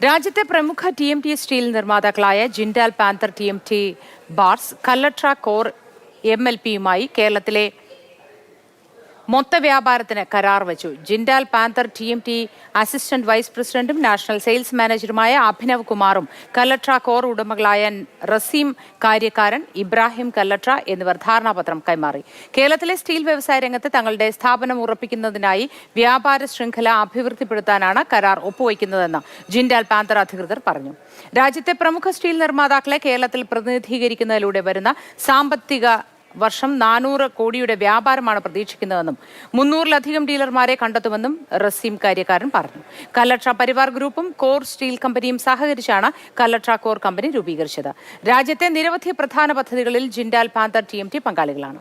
രാജ്യത്തെ പ്രമുഖ T M T steel നിർമ്മാതാക്കളായ Jindal Panther T M T bars Kallatra core M L പിയുമായി കേരളത്തിലെ മൊത്ത വ്യാപാരത്തിന് കരാർ വച്ചു. Jindal Panther T M T assistant vice പ്രസിഡന്റും നാഷണൽ സെയിൽസ് മാനേജറുമായ അഭിനവ് കുമാറും കല്ലട്ര കോർ ഉടമകളായ റസീം കാര്യക്കാരൻ ഇബ്രാഹിം കല്ലട്ര എന്നിവർ ധാരണാപത്രം കൈമാറി. കേരളത്തിലെ സ്റ്റീൽ വ്യവസായ രംഗത്ത് തങ്ങളുടെ സ്ഥാപനം ഉറപ്പിക്കുന്നതിനായി വ്യാപാര ശൃംഖല അഭിവൃദ്ധിപ്പെടുത്താനാണ് കരാർ ഒപ്പുവയ്ക്കുന്നതെന്ന് ജിൻഡാൽ പാന്തർ അധികൃതർ പറഞ്ഞു. രാജ്യത്തെ പ്രമുഖ സ്റ്റീൽ നിർമ്മാതാക്കളെ കേരളത്തിൽ പ്രതിനിധീകരിക്കുന്നതിലൂടെ വരുന്ന സാമ്പത്തിക വർഷം നാനൂറ് കോടിയുടെ വ്യാപാരമാണ് പ്രതീക്ഷിക്കുന്നതെന്നും മുന്നൂറിലധികം ഡീലർമാരെ കണ്ടെത്തുമെന്നും റസീം കാര്യക്കാരൻ പറഞ്ഞു. കല്ലട്ര പരിവാർ ഗ്രൂപ്പും കോർ സ്റ്റീൽ കമ്പനിയും സഹകരിച്ചാണ് കല്ലട്ര കോർ കമ്പനി രൂപീകരിച്ചത്. രാജ്യത്തെ നിരവധി പ്രധാന പദ്ധതികളിൽ Jindal Panther T M T പങ്കാളികളാണ്.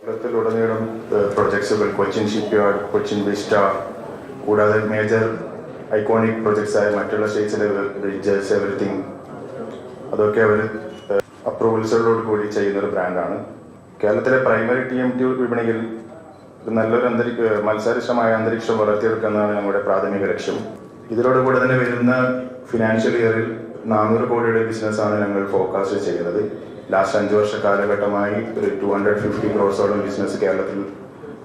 കേരളത്തിലുടനീളം പ്രൊജക്ട്സുകൾ കൊച്ചിൻ കൂടാതെ മേജർ ഐക്കോണിക് പ്രൊജക്ട്സായ മറ്റുള്ള സ്റ്റേറ്റ്സിലെ ബ്രിഡ്ജസ് എവറിത്തിങ് അതൊക്കെ അവർ അപ്രൂവൽസുകളോട് കൂടി ചെയ്യുന്ന ഒരു ബ്രാൻഡാണ് കേരളത്തിലെ പ്രൈമറി ടി എം ടി വിപണിയിൽ നല്ലൊരു അന്തരീക്ഷ മത്സരിഷ്ടമായ അന്തരീക്ഷം വളർത്തിയെടുക്കുന്നതാണ് ഞങ്ങളുടെ പ്രാഥമിക ലക്ഷ്യം. ഇതിനോടുകൂടെ തന്നെ വരുന്ന ഫിനാൻഷ്യൽ ഇയറിൽ നാനൂറ് കോടിയുടെ ബിസിനസ്സാണ് ഞങ്ങൾ ഫോക്കാസ്റ്റ് ചെയ്യുന്നത്. ലാസ്റ്റ് അഞ്ച് വർഷ കാലഘട്ടമായി ഒരു ടു ഹൺഡ്രഡ് ഫിഫ്റ്റി ക്രോസോളം ബിസിനസ് കേരളത്തിൽ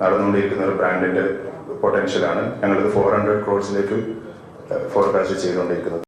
നടന്നുകൊണ്ടിരിക്കുന്ന ഒരു ബ്രാൻഡിന്റെ പൊട്ടൻഷ്യലാണ് ഞങ്ങളിത് ഫോർ ഹൺഡ്രഡ് ക്രോഡ്സിലേക്ക് ഫോർകാസ്റ്റ് ചെയ്തുകൊണ്ടിരിക്കുന്നത്.